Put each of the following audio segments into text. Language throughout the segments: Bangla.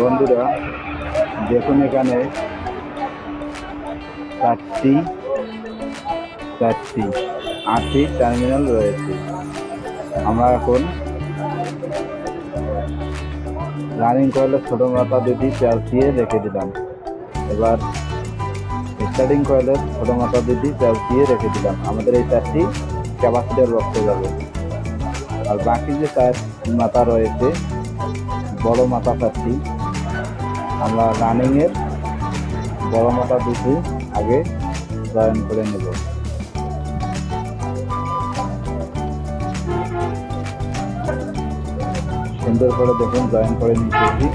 বন্ধুরা, দেখুন এখানে চারটি চারটি, আটটি টার্মিনাল রয়েছে। আমরা এখন রানিং কয়েলের ছোটো মাথা দুটি চার্জ দিয়ে রেখে দিলাম। এবার স্টার্টিং কয়েলের ছোটো মাথা দুটি চার্জ দিয়ে রেখে দিলাম। আমাদের এই চারটি ক্যাপাসিটার রক্ত যাবে। আর বাকি যে চার মাথা রয়েছে বড় মাথা চারটি আমরা রানিংয়ের বড় মাথা দুটি আগে জয়েন করে নেব। সুন্দর করে দেখুন, জয়েন করে নিতেছি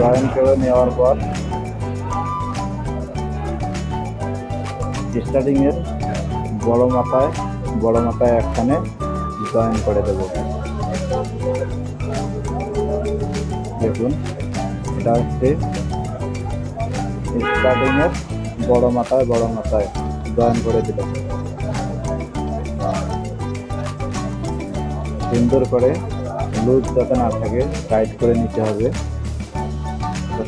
জয়েন করে নেওয়ার পর স্টার্টিংয়ের বড় মাথায় বড় মাথায় একখানে জয়েন করে দেব। দেখুন, এটা হচ্ছে স্টার্টিংয়ের বড় মাথায় বড় মাথায় জয়েন করে দিলাম সুন্দর করে লুজ যাতে না থাকে টাইট করে নিতে হবে।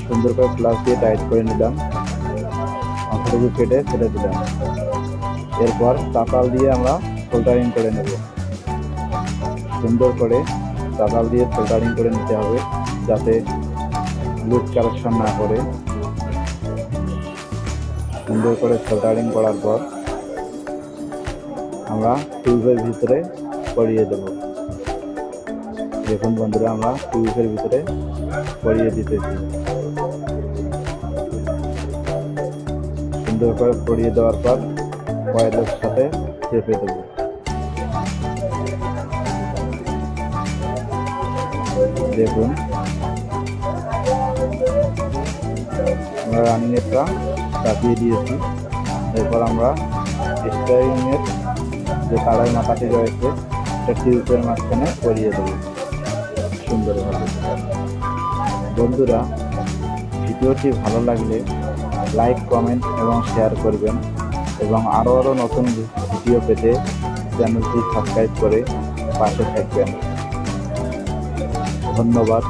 সুন্দর করে প্লাস দিয়ে টাইট করে নিলাম। অংশটুকু কেটে ফেলে দিলাম। এরপর চাতাল দিয়ে আমরা সোল্ডারিং করে নেব। সুন্দর করে চাতাল দিয়ে সোল্ডারিং করে নিতে হবে। যাতে লুজ কালেকশন না করে। সুন্দর করে সোল্ডারিং করার পর আমরা টিউবের ভিতরে পরিয়ে দেব। দেখুন বন্ধুরা, আমরা টিউবের ভিতরে পরিয়ে দিতেছি। সুন্দর করে পরিয়ে দেওয়ার পর কয়েলের সাথে চেপে দেব। দেখুন আমরা রানিংয়েরটা চাপিয়ে দিয়েছি। এরপর আমরা স্টারিংয়ের যে তারাই মাথাটি রয়েছে সেটা টিউবের মাঝখানে করিয়ে দেবো। সুন্দরভাবে। বন্ধুরা, ভিডিওটি ভালো লাগলে লাইক কমেন্ট এবং শেয়ার করবেন এবং আরও আরও নতুন ভিডিও পেতে চ্যানেলটি সাবস্ক্রাইব করে পাশে থাকবেন। ধন্যবাদ।